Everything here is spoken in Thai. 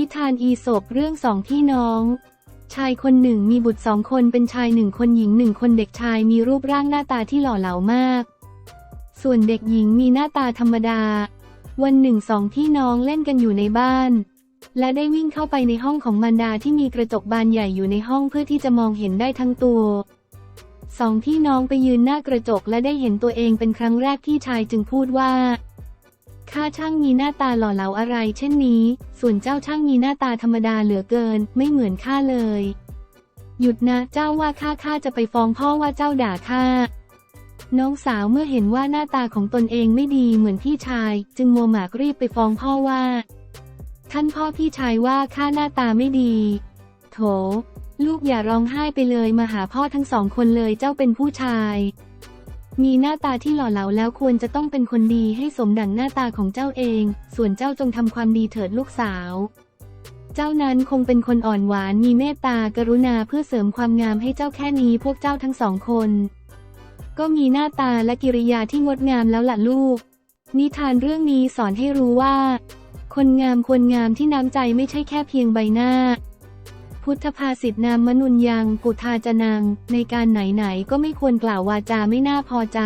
ิทานอีสบเรื่องสองพี่น้อง ชายคนหนึ่งมีบุตรสองคนเป็นชายหนึ่งคนหญิงหนึ่งคนเด็กชายมีรูปร่างหน้าตาที่หล่อเหลามาก ส่วนเด็กหญิงมีหน้าตาธรรมดา วันหนึ่งสองพี่น้องเล่นกันอยู่ในบ้าน และได้วิ่งเข้าไปในห้องของมารดาที่มีกระจกบานใหญ่อยู่ในห้องเพื่อที่จะมองเห็นได้ทั้งตัวสองพี่น้องไปยืนหน้ากระจกและได้เห็นตัวเองเป็นครั้งแรกพี่ชายจึงพูดว่า ข้าช่างมีหน้าตาหล่อเหลาอะไร เช่นนี้ ส่วนเจ้าช่างมีหน้าตาธรรมดาเหลือเกิน ไม่เหมือนข้าเลย หยุดนะ เจ้าว่าข้าข้าจะไปฟ้องพ่อว่าเจ้าด่าข้า น้องสาวเมื่อเห็นว่าหน้าตาของตนเองไม่ดีเหมือนพี่ชาย จึงโมวหมากรีบไปฟ้องพ่อว่า ท่านพ่อพี่ชายว่าข้าหน้าตาไม่ดี โถ ลูกอย่าร้องไห้ไปเลยมาหาพ่อทั้งสองคนเลยเจ้าเป็นผู้ชาย มีหน้าตาที่หล่อเหลาแล้วควรจะต้องเป็นคนดีให้สมดังหน้าตาของเจ้าเอง ส่วนเจ้าจงทำความดีเถิดลูกสาว เจ้านั้นคงเป็นคนอ่อนหวานมีเมตตากรุณาเพื่อเสริมความงามให้เจ้าแค่นี้พวกเจ้าทั้งสองคน ก็มีหน้าตาและกิริยาที่งดงามแล้วล่ะลูก นิทานเรื่องนี้สอนให้รู้ว่า คนงามควรงามที่น้ำใจไม่ใช่แค่เพียงใบหน้า พุทธภาษิตนามมนุนยัง ปุทาจนัง ในการไหนๆก็ไม่ควรกล่าววาจาไม่น่าพอใจ